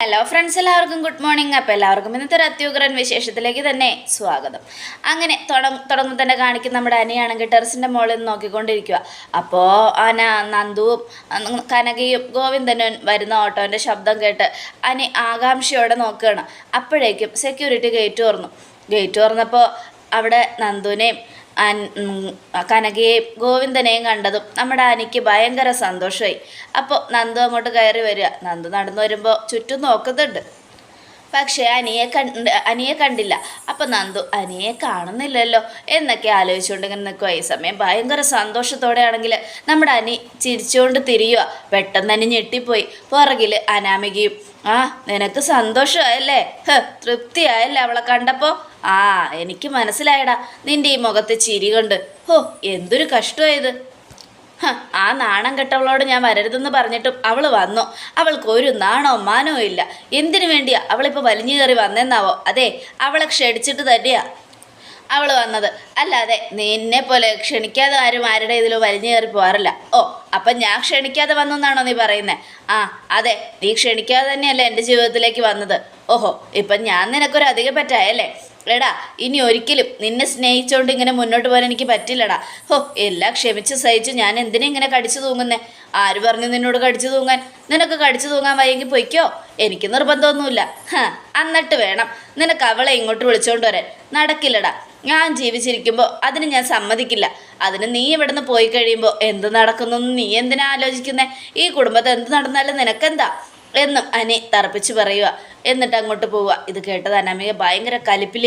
Hello friends എല്ലാവർക്കും good morning അപ്പോൾ എല്ലാവർക്കും ഇന്നത്തെ ഒരു അത്യുഗ്രൻ വിശേഷത്തിലേക്ക് തന്നെ സ്വാഗതം. അങ്ങനെ തുടങ്ങും തന്നെ കാണിക്കുന്ന നമ്മുടെ അനിയാണെങ്കിൽ ടെറസിന്റെ മുകളിൽ നിന്ന് നോക്കിക്കൊണ്ടിരിക്കുക അപ്പോൾ അന നന്ദുവും കനകയും ഗോവിന്ദനും വരുന്ന ഓട്ടോന്റെ ശബ്ദം കേട്ട് അനി ആകാംക്ഷയോടെ നോക്കുകയാണ്. അപ്പോഴേക്കും സെക്യൂരിറ്റി ഗേറ്റ് തുറന്നു. ഗേറ്റ് തുറന്നപ്പോൾ അവിടെ നന്ദുവിനെയും കനകയെയും ഗോവിന്ദനെയും കണ്ടതും നമ്മുടെ അനിക്ക് ഭയങ്കര സന്തോഷമായി. അപ്പോൾ നന്ദു അങ്ങോട്ട് കയറി വരിക. നന്ദു നടന്നു വരുമ്പോൾ ചുറ്റും നോക്കുന്നുണ്ട്. പക്ഷേ അനിയെ കണ്ട് അനിയെ കണ്ടില്ല. അപ്പം നന്ദു അനിയെ കാണുന്നില്ലല്ലോ? എന്നൊക്കെ ആലോചിച്ചുകൊണ്ട് ഇങ്ങനെ നിൽക്കുക ഈ സമയം ഭയങ്കര സന്തോഷത്തോടെ ആണെങ്കിൽ നമ്മുടെ അനി ചിരിച്ചുകൊണ്ട് തിരിയുക പെട്ടെന്ന് തന്നെ ഞെട്ടിപ്പോയി. പുറകിൽ അനാമികയും ആ നിനക്ക് സന്തോഷമായല്ലേ? ഹ് തൃപ്തിയായല്ലേ അവളെ കണ്ടപ്പോൾ ആ എനിക്ക് മനസ്സിലായടാ. നിന്റെ ഈ മുഖത്തെ ചിരി കൊണ്ട്. ഹോ എന്തൊരു കഷ്ടമായത് ആ നാണം കെട്ടവളോട് ഞാൻ വരരുതെന്ന് പറഞ്ഞിട്ടും അവൾ വന്നു. അവൾക്ക് ഒരു നാണോ മാനോ ഇല്ല. എന്തിനു വേണ്ടിയാ അവളിപ്പോൾ വലിഞ്ഞു കയറി വന്നെന്നാവോ? അതെ അവളെ ക്ഷണിച്ചിട്ട് തന്നെയാ അവൾ വന്നത് അല്ലാതെ നിന്നെ പോലെ ക്ഷണിക്കാതെ ആരും ആരുടെ ഇതിലും വലിഞ്ഞു കയറി പോകാറില്ല ഓ അപ്പം ഞാൻ ക്ഷണിക്കാതെ വന്നെന്നാണോ നീ പറയുന്നത് ആ അതെ നീ ക്ഷണിക്കാതെ തന്നെയല്ലേ എന്റെ ജീവിതത്തിലേക്ക് വന്നത്. ഓഹോ ഇപ്പം ഞാൻ നിനക്കൊരു അധികം പറ്റായല്ലേ? എടാ ഇനി ഒരിക്കലും നിന്നെ സ്നേഹിച്ചുകൊണ്ട് ഇങ്ങനെ മുന്നോട്ട് പോകാൻ എനിക്ക് പറ്റില്ലടാ. ഹോ എല്ലാം ക്ഷമിച്ച് സഹിച്ച് ഞാൻ എന്തിനാ ഇങ്ങനെ കടിച്ചു തൂങ്ങുന്നേ? ആര് പറഞ്ഞു നിന്നോട് കടിച്ചു തൂങ്ങാൻ? നിനക്ക് കടിച്ചു തൂങ്ങാൻ വയ്യെങ്കിൽ പൊയ്ക്കോ? എനിക്ക് നിർബന്ധമൊന്നുമില്ല. എന്നിട്ട് വേണം നിനക്ക് അവളെ ഇങ്ങോട്ട് വിളിച്ചോണ്ട് വരാൻ. നടക്കില്ലടാ. ഞാൻ ജീവിച്ചിരിക്കുമ്പോൾ അതിന് ഞാൻ സമ്മതിക്കില്ല. അതിന് നീ ഇവിടുന്ന് പോയി കഴിയുമ്പോൾ എന്ത് നടക്കുന്നു? നീ എന്തിനാ ആലോചിക്കുന്നേ? ഈ കുടുംബത്തെ എന്ത് നടന്നാലും നിനക്കെന്താ? എന്നും അനി തറപ്പിച്ച് പറയുക എന്നിട്ട് അങ്ങോട്ട് പോവുക ഇത് കേട്ടത് അനാമിക ഭയങ്കര കലിപ്പിൽ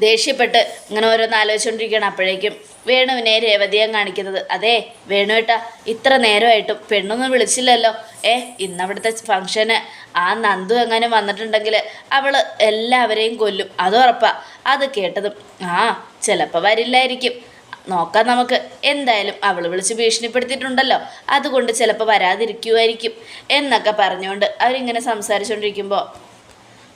ദേഷ്യപ്പെട്ട് ഇങ്ങനെ ഓരോന്ന് ആലോചിച്ചുകൊണ്ടിരിക്കുകയാണ് അപ്പോഴേക്കും. വേണുവിനെ രേവതിയാൻ കാണിക്കുന്നത്. അതെ വേണുവേട്ടാ ഇത്ര നേരമായിട്ടും പെണ്ണൊന്നും വിളിച്ചില്ലല്ലോ. ഏ ഇന്നവിടുത്തെ ഫംഗ്ഷന് ആ നന്ദു എങ്ങനെ വന്നിട്ടുണ്ടെങ്കിൽ അവൾ എല്ലാവരെയും കൊല്ലും. അതുറപ്പാ അത് കേട്ടതും ആ ചിലപ്പോൾ വരില്ലായിരിക്കും. നോക്കാം നമുക്ക്. എന്തായാലും അവൾ വിളിച്ച് ഭീഷണിപ്പെടുത്തിയിട്ടുണ്ടല്ലോ. അതുകൊണ്ട് ചിലപ്പോൾ വരാതിരിക്കുമായിരിക്കും എന്നൊക്കെ പറഞ്ഞുകൊണ്ട് അവരിങ്ങനെ സംസാരിച്ചുകൊണ്ടിരിക്കുമ്പോൾ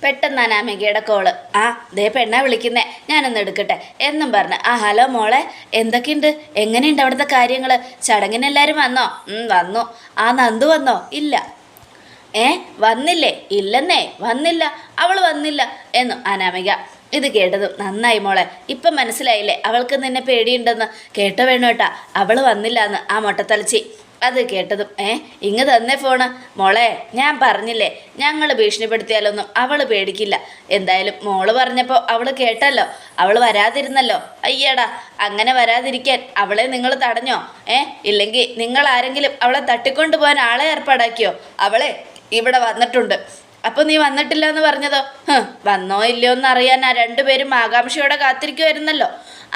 പെട്ടെന്ന് അനാമികയുടെ കോൾ. ആ ദേ പെണ്ണാ വിളിക്കുന്നേ. ഞാനൊന്ന് എടുക്കട്ടെ. എന്നും പറഞ്ഞ് ആ ഹലോ മോളെ. എന്തൊക്കെയുണ്ട്? എങ്ങനെയുണ്ട് അവിടുത്തെ കാര്യങ്ങൾ ചടങ്ങിനെല്ലാവരും വന്നോ? ഉം, വന്നു. ആ നന്ദു വന്നോ? ഇല്ല. ഏ വന്നില്ലേ? ഇല്ലെന്നേ വന്നില്ല. അവൾ വന്നില്ല. എന്നു അനാമിക ഇത് കേട്ടതും നന്നായി മോളെ. ഇപ്പം മനസ്സിലായില്ലേ? അവൾക്ക് നിന്നെ പേടിയുണ്ടെന്ന്. കേട്ടോ വേണോട്ടാ അവൾ വന്നില്ല എന്ന് ആ മൊട്ടത്തലച്ചി. അത് കേട്ടതും ഏ ഇങ്ങ് തന്നെ ഫോണ്. മോളെ ഞാൻ പറഞ്ഞില്ലേ? ഞങ്ങൾ ഭീഷണിപ്പെടുത്തിയാലൊന്നും അവൾ പേടിക്കില്ല. എന്തായാലും മോൾ പറഞ്ഞപ്പോൾ അവൾ കേട്ടല്ലോ. അവൾ വരാതിരുന്നല്ലോ. അയ്യടാ അങ്ങനെ വരാതിരിക്കാൻ അവളെ നിങ്ങൾ തടഞ്ഞോ? ഏ ഇല്ലെങ്കിൽ നിങ്ങൾ ആരെങ്കിലും അവളെ തട്ടിക്കൊണ്ടു പോകാൻ ആളെ ഏർപ്പാടാക്കിയോ? അവളെ ഇവിടെ വന്നിട്ടുണ്ട്. അപ്പോൾ നീ വന്നിട്ടില്ല എന്ന് പറഞ്ഞതോ വന്നോ ഇല്ലയോ എന്ന് അറിയാൻ ആ രണ്ടുപേരും ആകാംക്ഷയോടെ കാത്തിരിക്കുമായിരുന്നല്ലോ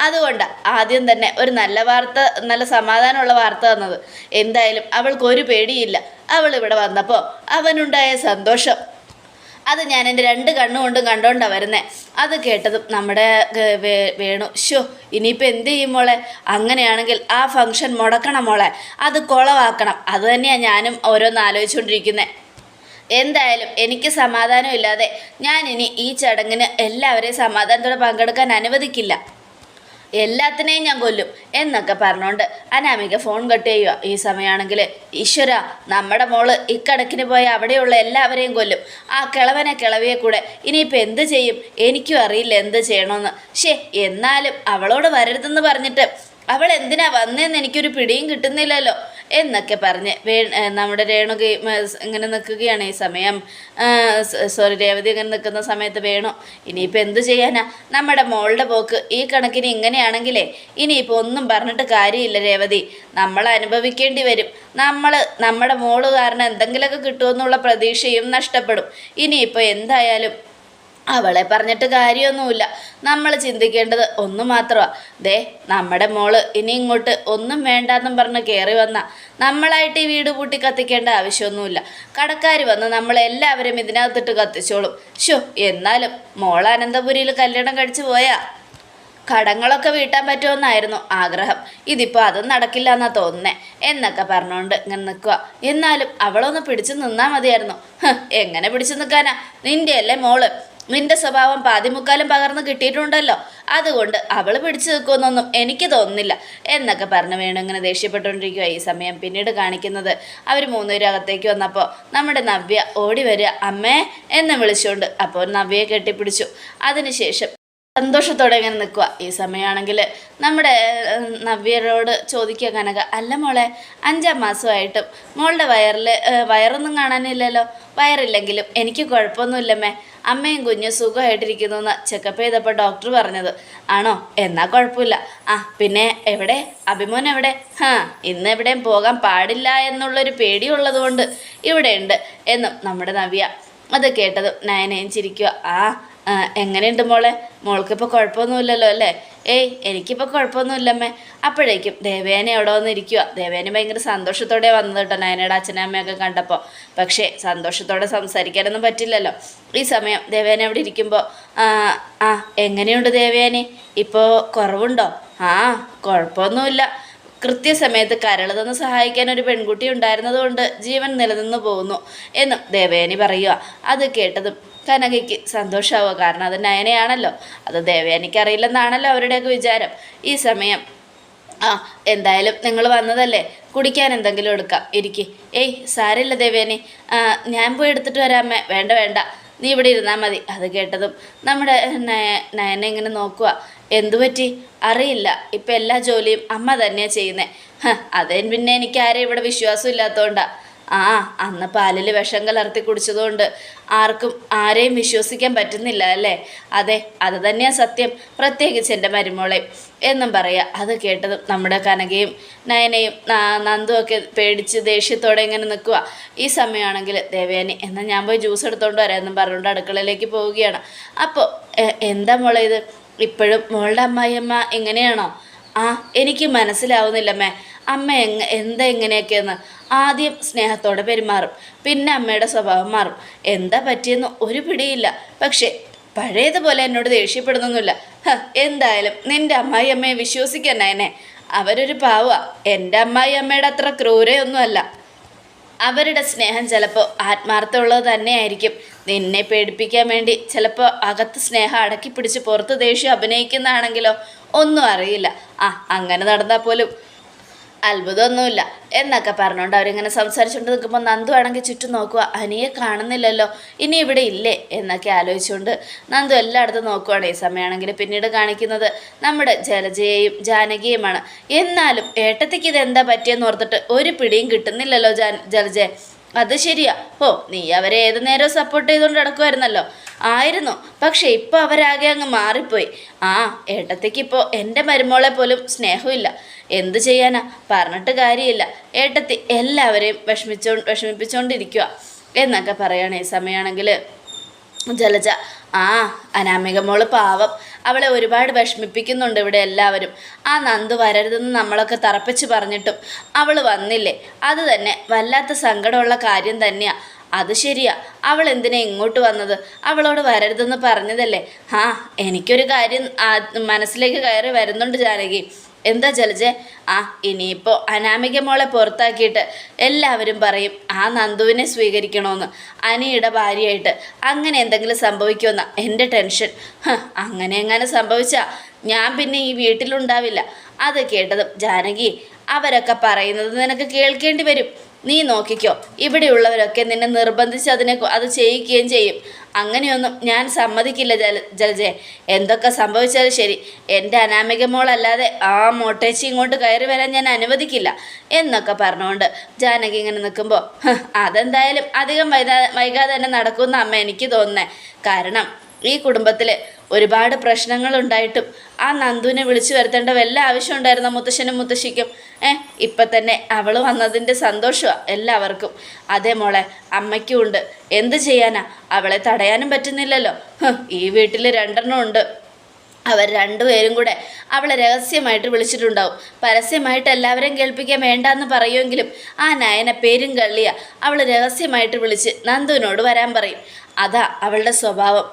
അതുകൊണ്ട് ആദ്യം തന്നെ ഒരു നല്ല വാർത്ത നല്ല സമാധാനമുള്ള വാർത്ത തന്നത്. എന്തായാലും അവൾക്ക് ഒരു പേടിയില്ല. അവൾ ഇവിടെ വന്നപ്പോൾ അവനുണ്ടായ സന്തോഷം. അത് ഞാൻ എന്റെ രണ്ട് കണ്ണുകൊണ്ടും കണ്ടോണ്ടാ വരുന്നേ. അത് കേട്ടതും നമ്മുടെ വേണു ഷോ ഇനിയിപ്പോൾ എന്ത് ചെയ്യും മോളെ? അങ്ങനെയാണെങ്കിൽ ആ ഫംഗ്ഷൻ മുടക്കണം മോളെ. അത് കുളവാക്കണം. അത് തന്നെയാണ് ഞാനും ഓരോന്ന് ആലോചിച്ചുകൊണ്ടിരിക്കുന്നത് എന്തായാലും എനിക്ക് സമാധാനമില്ലാതെ ഞാൻ ഇനി ഈ ചടങ്ങിന് എല്ലാവരെയും സമാധാനത്തോടെ പങ്കെടുക്കാൻ അനുവദിക്കില്ല. എല്ലാത്തിനെയും ഞാൻ കൊല്ലും എന്നൊക്കെ പറഞ്ഞുകൊണ്ട് അനാമിക ഫോൺ കട്ട് ചെയ്യുക. ഈ സമയമാണെങ്കിൽ ഈശ്വര നമ്മുടെ മോൾ ഇക്കണക്കിന് പോയ അവിടെയുള്ള എല്ലാവരെയും കൊല്ലും. ആ കിളവനെ കിളവിയെ കൂടെ ഇനിയിപ്പോൾ എന്ത് ചെയ്യും? എനിക്കും അറിയില്ല എന്ത് ചെയ്യണമെന്ന് ഷേ എന്നാലും അവളോട് വരരുതെന്ന് പറഞ്ഞിട്ട് അവൾ എന്തിനാ വന്നതെന്ന് എനിക്കൊരു പിടിയും കിട്ടുന്നില്ലല്ലോ എന്നൊക്കെ പറഞ്ഞ് വേ നമ്മുടെ രേണുക ഇങ്ങനെ നിൽക്കുകയാണ് ഈ സമയം. സോറി രേവതി ഇങ്ങനെ നിൽക്കുന്ന സമയത്ത് വേണു ഇനിയിപ്പോൾ എന്തു ചെയ്യാനാ? നമ്മുടെ മോളുടെ പോക്ക് ഈ കണക്കിന് ഇങ്ങനെയാണെങ്കിലേ ഇനിയിപ്പോൾ ഒന്നും പറഞ്ഞിട്ട് കാര്യമില്ല രേവതി. നമ്മൾ അനുഭവിക്കേണ്ടി വരും. നമ്മൾ നമ്മുടെ മോൾ കാരണം എന്തെങ്കിലുമൊക്കെ കിട്ടുമെന്നുള്ള പ്രതീക്ഷയും നഷ്ടപ്പെടും. ഇനിയിപ്പോൾ എന്തായാലും അവളെ പറഞ്ഞിട്ട് കാര്യമൊന്നുമില്ല. നമ്മൾ ചിന്തിക്കേണ്ടത് ഒന്ന് മാത്രമാണ് ദേ നമ്മുടെ മോൾ ഇനി ഇങ്ങോട്ട് ഒന്നും വേണ്ടാന്നും പറഞ്ഞ് കയറി വന്ന. നമ്മളായിട്ട് ഈ വീട് പൂട്ടി കത്തിക്കേണ്ട ആവശ്യമൊന്നുമില്ല. കടക്കാർ വന്ന് നമ്മളെല്ലാവരും ഇതിനകത്തിട്ട് കത്തിച്ചോളും. ഷോ എന്നാലും മോൾ അനന്തപുരിയിൽ കല്യാണം കഴിച്ചു പോയാ. കടങ്ങളൊക്കെ വീട്ടാൻ പറ്റുമെന്നായിരുന്നു ആഗ്രഹം. ഇതിപ്പോൾ അതും നടക്കില്ല എന്നാ തോന്നുന്നേ. എന്നൊക്കെ പറഞ്ഞുകൊണ്ട് ഇങ്ങനെ നിൽക്കുക എന്നാലും അവളൊന്ന് പിടിച്ചു നിന്നാൽ മതിയായിരുന്നു. എങ്ങനെ പിടിച്ചു നിൽക്കാനാ നിന്റെ അല്ലേ മോൾ. നിന്റെ സ്വഭാവം പാതിമുക്കാലും പകർന്ന് കിട്ടിയിട്ടുണ്ടല്ലോ. അതുകൊണ്ട് അവൾ പിടിച്ചു നിൽക്കുമെന്നൊന്നും എനിക്ക് തോന്നുന്നില്ല. എന്നൊക്കെ പറഞ്ഞു വേണു ഇങ്ങനെ ദേഷ്യപ്പെട്ടുകൊണ്ടിരിക്കുക ഈ സമയം പിന്നീട് കാണിക്കുന്നത്. അവർ മൂന്നുപേരും അകത്തേക്ക് വന്നപ്പോൾ നമ്മുടെ നവ്യ ഓടി വരിക അമ്മേ എന്ന് വിളിച്ചുകൊണ്ട് അപ്പോൾ നവ്യയെ കെട്ടിപ്പിടിച്ചു. അതിനുശേഷം സന്തോഷത്തോടെ ഇങ്ങനെ നിൽക്കുക ഈ സമയമാണെങ്കിൽ നമ്മുടെ നവ്യരോട് ചോദിക്കുക കനക അല്ല മോളെ അഞ്ചാം മാസമായിട്ടും മോളുടെ വയറിൽ വയറൊന്നും കാണാനില്ലല്ലോ? വയറില്ലെങ്കിലും എനിക്ക് കുഴപ്പമൊന്നുമില്ലമ്മേ. അമ്മയും കുഞ്ഞും സുഖമായിട്ടിരിക്കുന്നു എന്ന് ചെക്കപ്പ് ചെയ്തപ്പോൾ ഡോക്ടർ പറഞ്ഞത്. ആണോ? എന്നാൽ കുഴപ്പമില്ല. ആ പിന്നെ എവിടെ? അഭിമോൻ എവിടെ? ഹാ ഇന്ന് എവിടെയും പോകാൻ പാടില്ല എന്നുള്ളൊരു പേടിയുള്ളതുകൊണ്ട് ഇവിടെയുണ്ട് എന്നും നമ്മുടെ നവ്യ. അത് കേട്ടത് നയനയും ചിരിക്കുക ആ എങ്ങനെയുണ്ട് മോളെ? മോൾക്കിപ്പോൾ കുഴപ്പമൊന്നുമില്ലല്ലോ അല്ലേ? ഏയ് എനിക്കിപ്പോൾ കുഴപ്പമൊന്നുമില്ലമ്മേ. അപ്പോഴേക്കും ദേവേനെ അവിടെ വന്നിരിക്കുക ദേവേനെ ഭയങ്കര സന്തോഷത്തോടെ വന്നത് കേട്ടോ നയനയുടെ അച്ഛനും അമ്മയൊക്കെ കണ്ടപ്പോൾ പക്ഷേ സന്തോഷത്തോടെ സംസാരിക്കാനൊന്നും പറ്റില്ലല്ലോ. ഈ സമയം ദേവേനെ അവിടെ ഇരിക്കുമ്പോൾ ആ എങ്ങനെയുണ്ട് ദേവേനെ? ഇപ്പോൾ കുറവുണ്ടോ? ആ കുഴപ്പമൊന്നുമില്ല. കൃത്യസമയത്ത് കരൾ തന്ന് സഹായിക്കാൻ ഒരു പെൺകുട്ടി ഉണ്ടായിരുന്നതുകൊണ്ട് ജീവൻ നിലനിന്ന് പോകുന്നു എന്നും ദേവേനി പറയുക അത് കേട്ടതും കനകയ്ക്ക് സന്തോഷമാവുക കാരണം അത് നയനയാണല്ലോ. അത് ദേവയാനിക്ക് അറിയില്ലെന്നാണല്ലോ അവരുടെയൊക്കെ വിചാരം. ഈ സമയം ആ എന്തായാലും നിങ്ങൾ വന്നതല്ലേ? കുടിക്കാൻ എന്തെങ്കിലും എടുക്കാം. ഇരിക്ക്. ഏയ് സാരമില്ല ദേവേനെ. ഞാൻ പോയി എടുത്തിട്ട് വരാമേ വേണ്ട വേണ്ട. നീ ഇവിടെ ഇരുന്നാൽ മതി. അത് കേട്ടതും നമ്മുടെ നയ- നയനെ ഇങ്ങനെ നോക്കുക എന്തു പറ്റി? അറിയില്ല. ഇപ്പം എല്ലാ ജോലിയും അമ്മ തന്നെയാണ് ചെയ്യുന്നത് അതേ പിന്നെ എനിക്ക് ആരെയും ഇവിടെ വിശ്വാസം ഇല്ലാത്തതുകൊണ്ടാ ആ അന്ന് പാലിൽ വിഷം കലർത്തി കുടിച്ചതുകൊണ്ട് ആർക്കും ആരെയും വിശ്വസിക്കാൻ പറ്റുന്നില്ല അല്ലേ? അതെ അത് തന്നെയാണ് സത്യം. പ്രത്യേകിച്ച് എന്റെ മരുമോളെ എന്നും പറയാ. അത് കേട്ടതും നമ്മുടെ കനകയും നയനയും നന്ദു ഒക്കെ പേടിച്ച് ദേഷ്യത്തോടെ ഇങ്ങനെ നിൽക്കുക ഈ സമയമാണെങ്കിൽ ദേവയാനി എന്നാൽ ഞാൻ പോയി ജ്യൂസ് എടുത്തോണ്ട് വരാം എന്നും പറഞ്ഞുകൊണ്ട് അടുക്കളയിലേക്ക് പോവുകയാണ്. അപ്പോൾ എന്താ മോളെ ഇത്? ഇപ്പോഴും മോളുടെ അമ്മായിയമ്മ എങ്ങനെയാണോ ആ എനിക്ക് മനസ്സിലാവുന്നില്ലമ്മേ അമ്മ. എങ്ങ എന്താ എങ്ങനെയൊക്കെയെന്ന് ആദ്യം സ്നേഹത്തോടെ പെരുമാറും. പിന്നെ അമ്മയുടെ സ്വഭാവം മാറും. എന്താ പറ്റിയെന്ന് ഒരു പിടിയില്ല. പക്ഷേ പഴയതുപോലെ എന്നോട് ദേഷ്യപ്പെടുന്നൊന്നുമില്ല. എന്തായാലും നിന്റെ അമ്മായി അമ്മയെ വിശ്വസിക്കാൻ എന്നെ. അവരൊരു പാവ എന്റെ അമ്മായി അമ്മയുടെ അത്ര ക്രൂരയൊന്നുമല്ല. അവരുടെ സ്നേഹം ചിലപ്പോൾ ആത്മാർത്ഥമുള്ളത് തന്നെയായിരിക്കും. നിന്നെ പേടിപ്പിക്കാൻ വേണ്ടി ചിലപ്പോൾ അകത്ത് സ്നേഹം അടക്കി പിടിച്ച് പുറത്ത് ദേഷ്യം അഭിനയിക്കുന്നതാണെങ്കിലോ? ഒന്നും അറിയില്ല. ആ അങ്ങനെ നടന്നാൽ പോലും. അത്ഭുതമൊന്നുമില്ല. എന്നൊക്കെ പറഞ്ഞുകൊണ്ട് അവരിങ്ങനെ സംസാരിച്ചുകൊണ്ട് നിൽക്കുമ്പോൾ നന്ദു ആണെങ്കിൽ ചുറ്റും നോക്കുക. അനിയെ കാണുന്നില്ലല്ലോ. ഇനി ഇവിടെ ഇല്ലേ? എന്നൊക്കെ ആലോചിച്ചുകൊണ്ട് നന്ദു എല്ലായിടത്തും നോക്കുവാണ്. ഈ സമയമാണെങ്കിൽ പിന്നീട് കാണിക്കുന്നത് നമ്മുടെ ജലജയെയും ജാനകിയുമാണ്. എന്നാലും ഏട്ടത്തിക്ക് ഇത് എന്താ പറ്റിയെന്ന് ഓർത്തിട്ട് ഒരു പിടിയും കിട്ടുന്നില്ലല്ലോ ജാൻ ജലജയെ അത് ശരിയാ. ഓ നീ അവരെ ഏത് നേരവും സപ്പോർട്ട് ചെയ്തുകൊണ്ട് നടക്കുമായിരുന്നല്ലോ ആയിരുന്നു. പക്ഷെ ഇപ്പോൾ അവരാകെ അങ്ങ് മാറിപ്പോയി. ആ ഏട്ടത്തിക്ക് ഇപ്പോൾ എന്റെ മരുമോളെ പോലും സ്നേഹമില്ല. എന്തു ചെയ്യാനാ? പറഞ്ഞിട്ട് കാര്യമില്ല. ഏട്ടത്തി എല്ലാവരെയും വിഷമിച്ചോ വിഷമിപ്പിച്ചുകൊണ്ടിരിക്കുക എന്നൊക്കെ പറയുകയാണ് ഈ സമയമാണെങ്കിൽ ജലജ ആ അനാമിക മോൾ പാവം. അവളെ ഒരുപാട് വിഷമിപ്പിക്കുന്നുണ്ട് ഇവിടെ എല്ലാവരും. ആ നന്ദു വരരുതെന്ന് നമ്മളൊക്കെ തറപ്പിച്ച് പറഞ്ഞിട്ടും അവൾ വന്നില്ലേ? അത് തന്നെ വല്ലാത്ത സങ്കടമുള്ള കാര്യം തന്നെയാ. അത് ശരിയാ. അവൾ എന്തിനാ ഇങ്ങോട്ട് വന്നത്? അവളോട് വരരുതെന്ന് പറഞ്ഞതല്ലേ? ആ എനിക്കൊരു കാര്യം മനസ്സിലേക്ക് കയറി വരുന്നുണ്ട് ജാനകി. എന്താ ജലജെ? ആ ഇനിയിപ്പോൾ അനാമിക മോളെ പുറത്താക്കിയിട്ട് എല്ലാവരും പറയും ആ നന്ദുവിനെ സ്വീകരിക്കണമെന്ന് അനിയുടെ ഭാര്യയായിട്ട് അങ്ങനെ എന്തെങ്കിലും സംഭവിക്കുമെന്ന എന്റെ ടെൻഷൻ. അങ്ങനെ എങ്ങനെ സംഭവിച്ചാൽ ഞാൻ പിന്നെ ഈ വീട്ടിലുണ്ടാവില്ല. അത് കേട്ടതും ജാനകി അവരൊക്കെ പറയുന്നത് നിനക്ക് കേൾക്കേണ്ടി വരും. നീ നോക്കിക്കോ ഇവിടെയുള്ളവരൊക്കെ നിന്നെ നിർബന്ധിച്ച് അതിനെ അത് ചെയ്യിക്കുകയും ചെയ്യും. അങ്ങനെയൊന്നും ഞാൻ സമ്മതിക്കില്ല ജല ജലജയെ. എന്തൊക്കെ സംഭവിച്ചാലും ശരി. എന്റെ അനാമിക മോളല്ലാതെ ആ മോട്ടേച്ചി ഇങ്ങോട്ട് കയറി വരാൻ ഞാൻ അനുവദിക്കില്ല എന്നൊക്കെ പറഞ്ഞുകൊണ്ട് ജാനകി ഇങ്ങനെ നിൽക്കുമ്പോൾ അതെന്തായാലും അധികം വൈകാ വൈകാതെ തന്നെ നടക്കുമെന്ന് അമ്മ എനിക്ക് തോന്നുന്നത് കാരണം ഈ കുടുംബത്തിൽ ഒരുപാട് പ്രശ്നങ്ങളുണ്ടായിട്ടും ആ നന്ദുവിനെ വിളിച്ചു വരുത്തേണ്ട വല്ല ആവശ്യം ഉണ്ടായിരുന്ന മുത്തശ്ശനും മുത്തശ്ശിക്കും? ഏ ഇപ്പം തന്നെ അവൾ വന്നതിന്റെ സന്തോഷമാണ് എല്ലാവർക്കും. അതേ മോളെ അമ്മയ്ക്കും ഉണ്ട്. എന്ത് ചെയ്യാനാ? അവളെ തടയാനും പറ്റുന്നില്ലല്ലോ. ഈ വീട്ടിൽ രണ്ടെണ്ണം ഉണ്ട്. അവർ രണ്ടുപേരും കൂടെ അവളെ രഹസ്യമായിട്ട് വിളിച്ചിട്ടുണ്ടാവും. പരസ്യമായിട്ട് എല്ലാവരെയും കേൾപ്പിക്കാൻ വേണ്ടെന്ന് പറയുമെങ്കിലും ആ നയന പേരും കള്ളിയ. അവൾ രഹസ്യമായിട്ട് വിളിച്ച് നന്ദുവിനോട് വരാൻ പറയും. അതാ അവളുടെ സ്വഭാവം.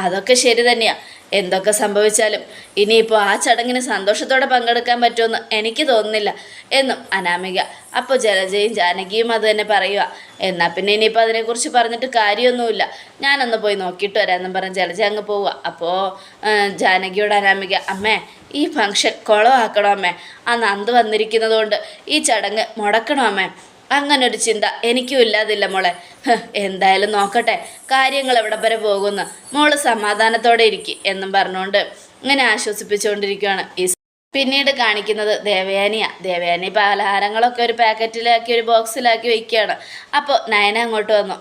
അതൊക്കെ ശരി തന്നെയാ. എന്തൊക്കെ സംഭവിച്ചാലും ഇനിയിപ്പോൾ ആ ചടങ്ങിന് സന്തോഷത്തോടെ പങ്കെടുക്കാൻ പറ്റുമെന്ന് എനിക്ക് തോന്നുന്നില്ല എന്നും അനാമിക. അപ്പോൾ ജലജയും ജാനകിയും അത് തന്നെ പറയുക എന്നാൽ പിന്നെ ഇനിയിപ്പോൾ അതിനെക്കുറിച്ച് പറഞ്ഞിട്ട് കാര്യമൊന്നുമില്ല. ഞാനൊന്ന് പോയി നോക്കിയിട്ട് വരാമെന്നും പറഞ്ഞ് ജലജ അങ്ങ് പോവുക അപ്പോൾ ജാനകിയോട് അനാമിക അമ്മേ ഈ ഫംഗ്ഷൻ കുളമാക്കണോ അമ്മേ? ആ നന്ദ് വന്നിരിക്കുന്നതുകൊണ്ട് ഈ ചടങ്ങ് മുടക്കണോ അമ്മേ? അങ്ങനൊരു ചിന്ത എനിക്കും ഇല്ലാതില്ല മോളെ. എന്തായാലും നോക്കട്ടെ. കാര്യങ്ങൾ എവിടെ വരെ പോകുന്നു? മോൾ സമാധാനത്തോടെ ഇരിക്കും എന്നും പറഞ്ഞുകൊണ്ട് ഇങ്ങനെ ആശ്വസിപ്പിച്ചുകൊണ്ടിരിക്കുകയാണ് ഈ പിന്നീട് കാണിക്കുന്നത് ദേവയാനിയാ. ദേവയാനി പലഹാരങ്ങളൊക്കെ ഒരു പാക്കറ്റിലാക്കി ഒരു ബോക്സിലാക്കി വെക്കുകയാണ് അപ്പോൾ നയന അങ്ങോട്ട് വന്നു.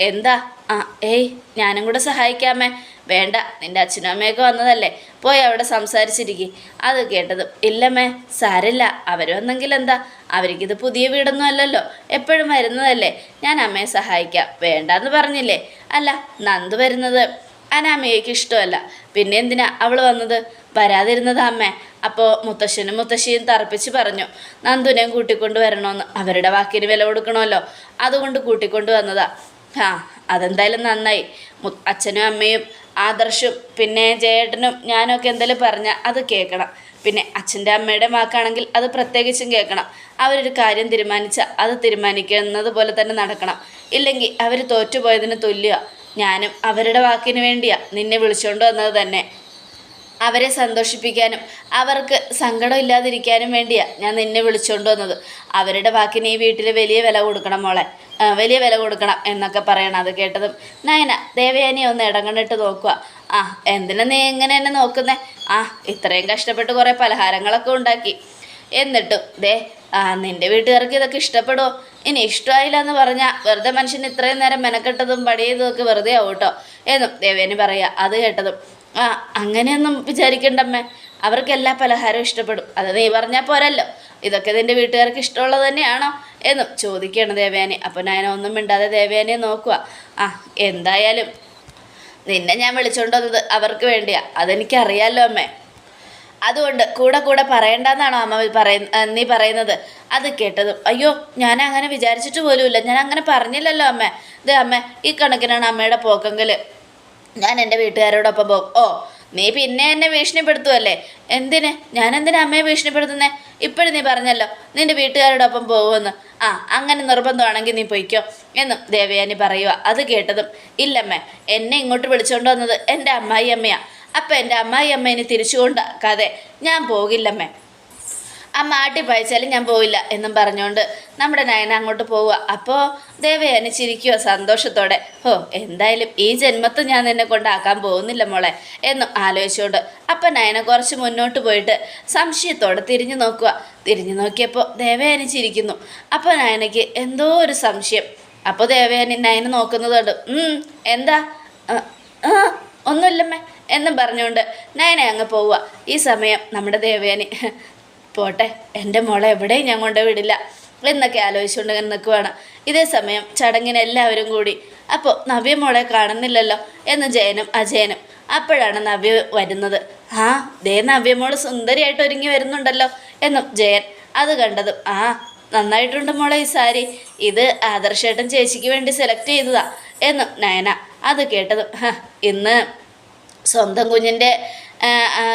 എന്താ? ആ ഏയ് ഞാനും കൂടെ സഹായിക്കാമേ. വേണ്ട നിന്റെ അച്ഛനും അമ്മയൊക്കെ വന്നതല്ലേ. പോയി അവിടെ സംസാരിച്ചിരിക്കും. അത് കേട്ടതും ഇല്ലമ്മേ സാരില്ല. അവർ വന്നെങ്കിൽ എന്താ അവർക്കിത് പുതിയ വീടൊന്നും അല്ലല്ലോ. എപ്പോഴും വരുന്നതല്ലേ. ഞാൻ അമ്മയെ സഹായിക്കാം. വേണ്ടാന്ന് പറഞ്ഞില്ലേ. അല്ല നന്ദ് വരുന്നത് അനാമികയ്ക്ക് ഇഷ്ടമല്ല. പിന്നെ എന്തിനാ അവൾ വന്നത്? വരാതിരുന്നത് അമ്മേ. അപ്പോൾ മുത്തശ്ശനും മുത്തശ്ശിയും തറപ്പിച്ച് പറഞ്ഞു നന്ദുനെയും കൂട്ടിക്കൊണ്ട് വരണമെന്ന്. അവരുടെ വാക്കിന് വില കൊടുക്കണമല്ലോ. അതുകൊണ്ട് കൂട്ടിക്കൊണ്ട് വന്നതാ. ആ അതെന്തായാലും നന്നായി. അച്ഛനും അമ്മയും ആദർശും പിന്നെ ജയേട്ടനും ഞാനൊക്കെ എന്തെങ്കിലും പറഞ്ഞാൽ അത് കേൾക്കണം. പിന്നെ അച്ഛന്റെ അമ്മയുടെ വാക്കാണെങ്കിൽ അത് പ്രത്യേകിച്ചും കേൾക്കണം. അവരൊരു കാര്യം തീരുമാനിച്ചാൽ അത് തീരുമാനിക്കുന്നത് പോലെ തന്നെ നടക്കണം. ഇല്ലെങ്കിൽ അവർ തോറ്റുപോയതിന് തുല്യ. ഞാനും അവരുടെ വാക്കിന് വേണ്ടിയാണ് നിന്നെ വിളിച്ചുകൊണ്ട് വന്നത് തന്നെ. അവരെ സന്തോഷിപ്പിക്കാനും അവർക്ക് സങ്കടം ഇല്ലാതിരിക്കാനും വേണ്ടിയാ ഞാൻ നിന്നെ വിളിച്ചുകൊണ്ട് വന്നത്. അവരുടെ വാക്കിന് ഈ വീട്ടിൽ വലിയ വില കൊടുക്കണം മോളെ. വലിയ വില കൊടുക്കണം എന്നൊക്കെ പറയണം. അത് കേട്ടതും നയന ദേവയാനി ഒന്ന് ഇടങ്ങണിട്ട് നോക്കുക ആ എന്തിനാ നീ എങ്ങനെ എന്നെ നോക്കുന്നേ? ആ ഇത്രയും കഷ്ടപ്പെട്ട് കുറേ പലഹാരങ്ങളൊക്കെ ഉണ്ടാക്കി. എന്നിട്ടും ദേ ആ നിന്റെ വീട്ടുകാർക്ക് ഇതൊക്കെ ഇഷ്ടപ്പെടുമോ ഇനി ഇഷ്ടമായില്ല എന്ന് പറഞ്ഞാൽ വെറുതെ മനുഷ്യന് ഇത്രയും നേരം മെനക്കെട്ടതും പടിയതും ഒക്കെ വെറുതെ ആവും കേട്ടോ എന്നും ദേവേനി പറയുക അത് കേട്ടതും ആ അങ്ങനെയൊന്നും വിചാരിക്കണ്ടമ്മേ. അവർക്ക് എല്ലാ പലഹാരവും ഇഷ്ടപ്പെടും. അത് നീ പറഞ്ഞാൽ പോരല്ലോ. ഇതൊക്കെ നിന്റെ വീട്ടുകാർക്ക് ഇഷ്ടമുള്ളത് തന്നെയാണോ എന്നും ചോദിക്കുകയാണ് ദേവയാനി. അപ്പം ഞാൻ ഒന്നും മിണ്ടാതെ ദേവയാനിയെ നോക്കുക ആ എന്തായാലും നിന്നെ ഞാൻ വിളിച്ചോണ്ട് വന്നത് അവർക്ക് വേണ്ടിയാ. അതെനിക്കറിയാലോ അമ്മേ. അതുകൊണ്ട് കൂടെ കൂടെ പറയണ്ടെന്നാണോ അമ്മ പറയുന്ന നീ പറയുന്നത്? അത് കേട്ടതും അയ്യോ ഞാൻ അങ്ങനെ വിചാരിച്ചിട്ട് പോലുമില്ല. ഞാൻ അങ്ങനെ പറഞ്ഞില്ലല്ലോ അമ്മേ. ഇത് അമ്മേ ഈ കണക്കിനാണ് അമ്മയുടെ പോക്കെങ്കിൽ ഞാൻ എന്റെ വീട്ടുകാരോടൊപ്പം പോകും. ഓ നീ പിന്നെ എന്നെ ഭീഷണിപ്പെടുത്തുമല്ലേ എന്തിന്? ഞാൻ എന്തിനാ അമ്മയെ ഭീഷണിപ്പെടുത്തുന്നേ? ഇപ്പോഴും നീ പറഞ്ഞല്ലോ നിന്റെ വീട്ടുകാരോടൊപ്പം പോകുമെന്ന്. ആ അങ്ങനെ നിർബന്ധമാണെങ്കിൽ നീ പൊയ്ക്കോ എന്നും ദേവയാനി പറയുക അത് കേട്ടതും ഇല്ലമ്മേ എന്നെ ഇങ്ങോട്ട് വിളിച്ചുകൊണ്ട് വന്നത് എന്റെ അമ്മായി അമ്മയാണ് അപ്പം എന്റെ അമ്മായി അമ്മേനെ തിരിച്ചുകൊണ്ടാക്കാതെ ഞാൻ പോകില്ലമ്മേ. അമ്മ ആട്ടി പയച്ചാലും ഞാൻ പോവില്ല എന്നും പറഞ്ഞുകൊണ്ട് നമ്മുടെ നയന അങ്ങോട്ട് പോവുക. അപ്പോൾ ദേവയാനി ചിരിക്കുക സന്തോഷത്തോടെ. ഓ എന്തായാലും ഈ ജന്മത്ത് ഞാൻ നിന്നെ കൊണ്ടാക്കാൻ പോകുന്നില്ല മോളെ എന്നും ആലോചിച്ചുകൊണ്ട് അപ്പം നയന കുറച്ച് മുന്നോട്ട് പോയിട്ട് സംശയത്തോടെ തിരിഞ്ഞു നോക്കുക തിരിഞ്ഞു നോക്കിയപ്പോൾ ദേവയാനി ചിരിക്കുന്നു അപ്പോൾ നയനയ്ക്ക് എന്തോ ഒരു സംശയം. അപ്പോൾ ദേവയാനി നയന നോക്കുന്നതുകൊണ്ട് "ഉം, എന്താ? "ആ, ആ, ഒന്നുമില്ലമ്മേ എന്നും പറഞ്ഞുകൊണ്ട് നയനെ അങ്ങ് പോവുക ഈ സമയം നമ്മുടെ ദേവയാനി പോട്ടെ എന്റെ മോളെ എവിടെയും ഞാൻ കൊണ്ട് വിടില്ല. എന്നൊക്കെ ആലോചിച്ചുകൊണ്ട് ഇങ്ങനെ നിൽക്കുവാണ്. ഇതേ സമയം ചടങ്ങിന് എല്ലാവരും കൂടി അപ്പോൾ നവ്യ മോളെ കാണുന്നില്ലല്ലോ? എന്ന് ജയനും അജയനും. അപ്പോഴാണ് നവ്യ വരുന്നത്. ആ ദേ നവ്യ മോൾ സുന്ദരിയായിട്ട് ഒരുങ്ങി വരുന്നുണ്ടല്ലോ? എന്നും ജയൻ. അത് കണ്ടതും ആ നന്നായിട്ടുണ്ട് മോളെ ഈ സാരി. ഇത് ആദർശേട്ടൻ ചേച്ചിക്ക് വേണ്ടി സെലക്ട് ചെയ്തതാ. എന്നും നയന അത് കേട്ടതും "ഹ, ഇന്ന് സ്വന്തം കുഞ്ഞിന്റെ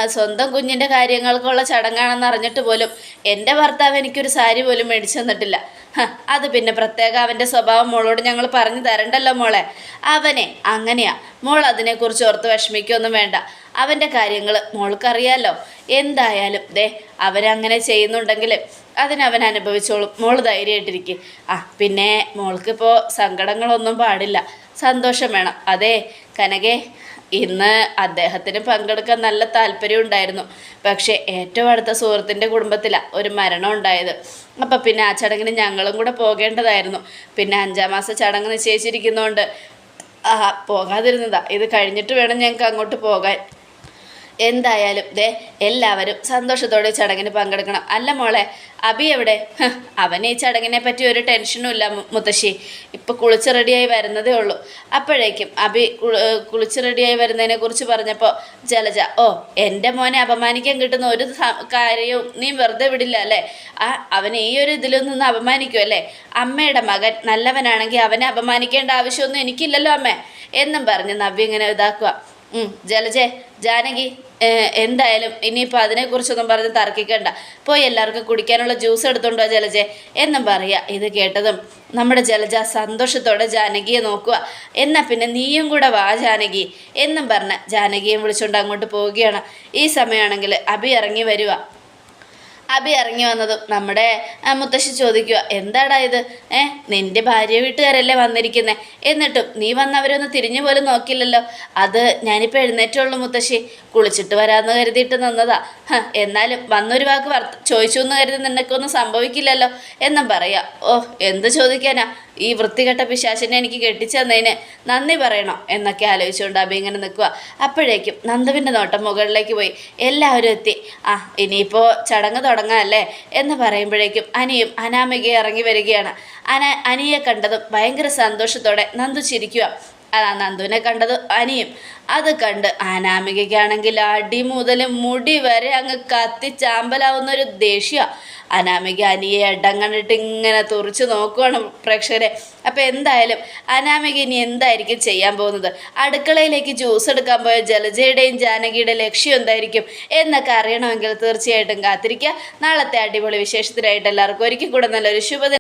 സ്വന്തം കുഞ്ഞിന്റെ കാര്യങ്ങൾക്കുള്ള ചടങ്ങാണെന്ന് അറിഞ്ഞിട്ട് പോലും എന്റെ ഭർത്താവ് എനിക്കൊരു സാരി പോലും മേടിച്ചു തന്നിട്ടില്ല. അത് പിന്നെ പ്രത്യേക അവന്റെ സ്വഭാവം മോളോട് ഞങ്ങൾ പറഞ്ഞു തരണ്ടല്ലോ മോളെ. അവനെ അങ്ങനെയാ. മോൾ അതിനെക്കുറിച്ച് ഓർത്ത് വിഷമിക്കൊന്നും വേണ്ട. അവന്റെ കാര്യങ്ങൾ മോൾക്കറിയാലോ. എന്തായാലും ദേ അവരങ്ങനെ ചെയ്യുന്നുണ്ടെങ്കിൽ അതിനവൻ അനുഭവിച്ചോളും. മോൾ ധൈര്യമായിട്ടിരിക്കും. ആ പിന്നെ മോൾക്കിപ്പോൾ സങ്കടങ്ങളൊന്നും പാടില്ല. സന്തോഷം വേണം. അതെ കനകെ ഇന്ന് അദ്ദേഹത്തിന് പങ്കെടുക്കാൻ നല്ല താല്പര്യം ഉണ്ടായിരുന്നു. പക്ഷേ ഏറ്റവും അടുത്ത സുഹൃത്തിന്റെ കുടുംബത്തിലാണ് ഒരു മരണം ഉണ്ടായത്. അപ്പോൾ പിന്നെ ആ ചടങ്ങിന് ഞങ്ങളും കൂടെ പോകേണ്ടതായിരുന്നു. പിന്നെ അഞ്ചാം മാസ ചടങ്ങ് നിശ്ചയിച്ചിരിക്കുന്നതുകൊണ്ട് പോകാതിരുന്നതാ. ഇത് കഴിഞ്ഞിട്ട് വേണം ഞങ്ങൾക്ക് അങ്ങോട്ട് പോകാൻ. എന്തായാലും ദേ എല്ലാവരും സന്തോഷത്തോടെ ചടങ്ങിന് പങ്കെടുക്കണം. അല്ല മോളെ അബി എവിടെ? അവന് ഈ ചടങ്ങിനെ പറ്റി ഒരു ടെൻഷനും ഇല്ല മുത്തശ്ശി. ഇപ്പം കുളിച്ച് റെഡിയായി വരുന്നതേ ഉള്ളൂ. അപ്പോഴേക്കും അബി കുളി- കുളിച്ച് റെഡിയായി വരുന്നതിനെ കുറിച്ച് പറഞ്ഞപ്പോൾ ജലജ ഓ എന്റെ മോനെ അപമാനിക്കാൻ കിട്ടുന്ന ഒരു കാര്യവും നീ വെറുതെ വിടില്ല അല്ലേ? ആ അവനെ ഈ ഒരു ഇതിൽ നിന്ന് അപമാനിക്കും അല്ലേ? അമ്മയുടെ മകൻ നല്ലവനാണെങ്കിൽ അവനെ അപമാനിക്കേണ്ട ആവശ്യമൊന്നും എനിക്കില്ലല്ലോ അമ്മേ. എന്നും പറഞ്ഞ് നവ്യ ഇങ്ങനെ ഇതാക്കുക ജലജെ ജാനകി എന്തായാലും ഇനിയിപ്പോൾ അതിനെക്കുറിച്ചൊന്നും പറഞ്ഞ് തർക്കിക്കണ്ട. പോയി എല്ലാവർക്കും കുടിക്കാനുള്ള ജ്യൂസ് എടുത്തോണ്ടോ ജലജെ. എന്നും പറയുക ഇത് കേട്ടതും നമ്മുടെ ജലജ സന്തോഷത്തോടെ ജാനകിയെ നോക്കുക എന്നാൽ പിന്നെ നീയും കൂടെ വാ ജാനകി. എന്നും പറഞ്ഞ് ജാനകിയെ വിളിച്ചുകൊണ്ട് അങ്ങോട്ട് പോവുകയാണ്. ഈ സമയമാണെങ്കിൽ അഭി ഇറങ്ങി വരിക അഭി ഇറങ്ങി വന്നതും. നമ്മുടെ മുത്തശ്ശി ചോദിക്കുക എന്താടാ ഇത്? ഏ നിന്റെ ഭാര്യ വീട്ടുകാരല്ലേ വന്നിരിക്കുന്നത് എന്നിട്ടും നീ വന്നവരൊന്ന് തിരിഞ്ഞു പോലും നോക്കില്ലല്ലോ അത് ഞാനിപ്പോൾ എഴുന്നേറ്റുള്ളൂ മുത്തശ്ശി. കുളിച്ചിട്ട് വരാമെന്ന് കരുതിയിട്ട് നിന്നതാ. എന്നാലും വന്നൊരു വാക്ക് ചോദിച്ചു എന്ന് കരുതി നിനക്കൊന്നും സംഭവിക്കില്ലല്ലോ എന്നും പറയാം. ഓ എന്ത് ചോദിക്കാനാ? ഈ വൃത്തികെട്ട പിശാശിനെ എനിക്ക് കെട്ടിച്ചു തന്നതിന് നന്ദി പറയണോ എന്നൊക്കെ ആലോചിച്ചുകൊണ്ട് അഭി ഇങ്ങനെ നിൽക്കുക. അപ്പോഴേക്കും നന്ദുവിന്റെ നോട്ടം മുകളിലേക്ക് പോയി. എല്ലാവരും എത്തി. ആ ഇനിയിപ്പോൾ ചടങ്ങ് തുടങ്ങാമല്ലേ എന്ന് പറയുമ്പോഴേക്കും അനിയും അനാമികയും ഇറങ്ങി വരികയാണ്. അന അനിയെ കണ്ടതും ഭയങ്കര സന്തോഷത്തോടെ നന്ദു ചിരിക്കുക. ആ നന്ദുവിനെ കണ്ടത് അനിയും. അത് കണ്ട് അനാമികയ്ക്കാണെങ്കിൽ അടി മുതൽ മുടി വരെ അങ്ങ് കത്തിച്ചാമ്പലാവുന്ന ഒരു ദേഷ്യ. അനാമിക അനിയെ ഇടം കണ്ടിട്ട് ഇങ്ങനെ തുറച്ചു നോക്കുവാണ് പ്രേക്ഷകരെ. അപ്പം എന്തായാലും അനാമിക ഇനി എന്തായിരിക്കും ചെയ്യാൻ പോകുന്നത്? അടുക്കളയിലേക്ക് ജ്യൂസ് എടുക്കാൻ പോയ ജലജയുടെയും ജാനകിയുടെ ലക്ഷ്യം എന്തായിരിക്കും എന്നൊക്കെ അറിയണമെങ്കിൽ തീർച്ചയായിട്ടും കാത്തിരിക്കുക. നാളത്തെ അടിപൊളി വിശേഷത്തിനായിട്ട് എല്ലാവർക്കും ഒരിക്കൽ കൂടെ നല്ലൊരു ശുഭദിനം.